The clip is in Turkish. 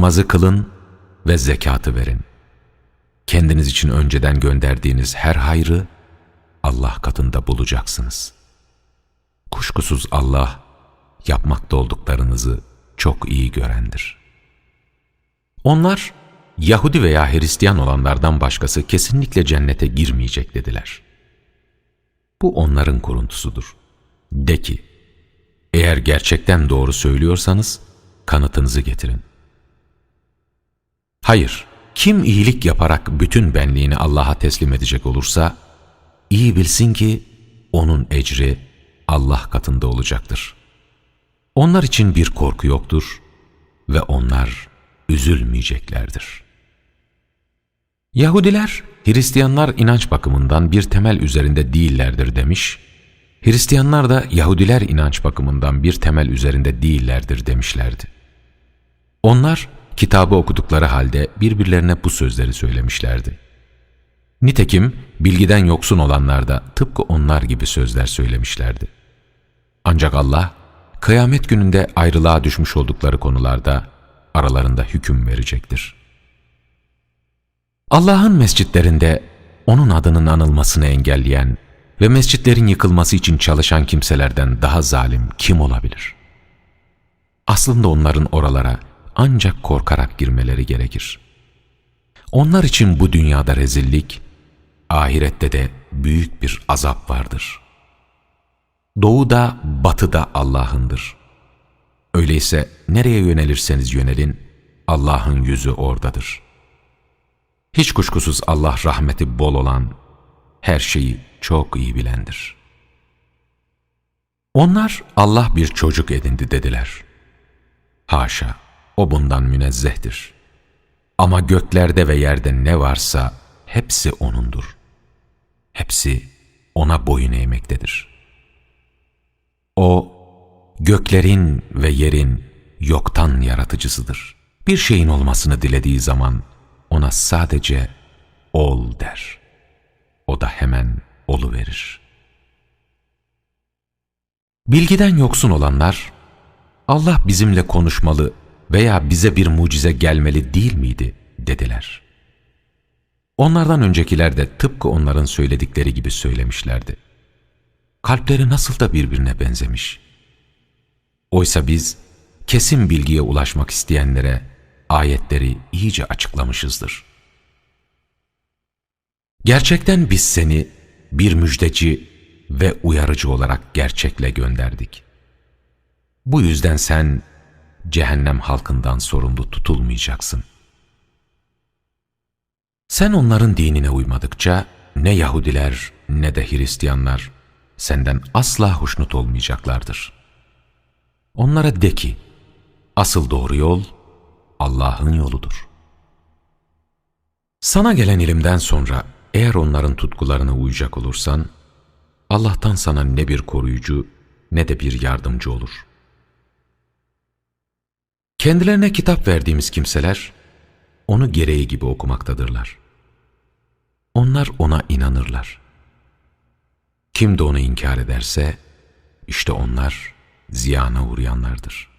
namazı kılın ve zekatı verin. Kendiniz için önceden gönderdiğiniz her hayrı Allah katında bulacaksınız. Kuşkusuz Allah yapmakta olduklarınızı çok iyi görendir. Onlar Yahudi veya Hristiyan olanlardan başkası kesinlikle cennete girmeyecek dediler. Bu onların kuruntusudur. De ki, eğer gerçekten doğru söylüyorsanız kanıtınızı getirin. Hayır, kim iyilik yaparak bütün benliğini Allah'a teslim edecek olursa, iyi bilsin ki onun ecri Allah katında olacaktır. Onlar için bir korku yoktur ve onlar üzülmeyeceklerdir. Yahudiler, Hristiyanlar inanç bakımından bir temel üzerinde değillerdir demiş, Hristiyanlar da Yahudiler inanç bakımından bir temel üzerinde değillerdir demişlerdi. Onlar kitabı okudukları halde birbirlerine bu sözleri söylemişlerdi. Nitekim bilgiden yoksun olanlar da tıpkı onlar gibi sözler söylemişlerdi. Ancak Allah, kıyamet gününde ayrılığa düşmüş oldukları konularda aralarında hüküm verecektir. Allah'ın mescitlerinde O'nun adının anılmasını engelleyen ve mescitlerin yıkılması için çalışan kimselerden daha zalim kim olabilir? Aslında onların oralara ancak korkarak girmeleri gerekir. Onlar için bu dünyada rezillik, ahirette de büyük bir azap vardır. Doğu da batı da Allah'ındır. Öyleyse nereye yönelirseniz yönelin, Allah'ın yüzü oradadır. Hiç kuşkusuz Allah rahmeti bol olan, her şeyi çok iyi bilendir. Onlar Allah bir çocuk edindi dediler. Haşa, o bundan münezzehtir. Ama göklerde ve yerde ne varsa hepsi O'nundur. Hepsi O'na boyun eğmektedir. O, göklerin ve yerin yoktan yaratıcısıdır. Bir şeyin olmasını dilediği zaman O'na sadece ol der. O da hemen olu verir. Bilgiden yoksun olanlar, Allah bizimle konuşmalı veya bize bir mucize gelmeli değil miydi dediler. Onlardan öncekiler de tıpkı onların söyledikleri gibi söylemişlerdi. Kalpleri nasıl da birbirine benzemiş. Oysa biz kesin bilgiye ulaşmak isteyenlere ayetleri iyice açıklamışızdır. Gerçekten biz seni bir müjdeci ve uyarıcı olarak gerçekle gönderdik. Bu yüzden sen cehennem halkından sorumlu tutulmayacaksın. Sen onların dinine uymadıkça ne Yahudiler ne de Hristiyanlar senden asla hoşnut olmayacaklardır. Onlara de ki, asıl doğru yol Allah'ın yoludur. Sana gelen ilimden sonra eğer onların tutkularına uyacak olursan, Allah'tan sana ne bir koruyucu ne de bir yardımcı olur. Kendilerine kitap verdiğimiz kimseler, onu gereği gibi okumaktadırlar. Onlar ona inanırlar. Kim de onu inkar ederse, işte onlar ziyana uğrayanlardır.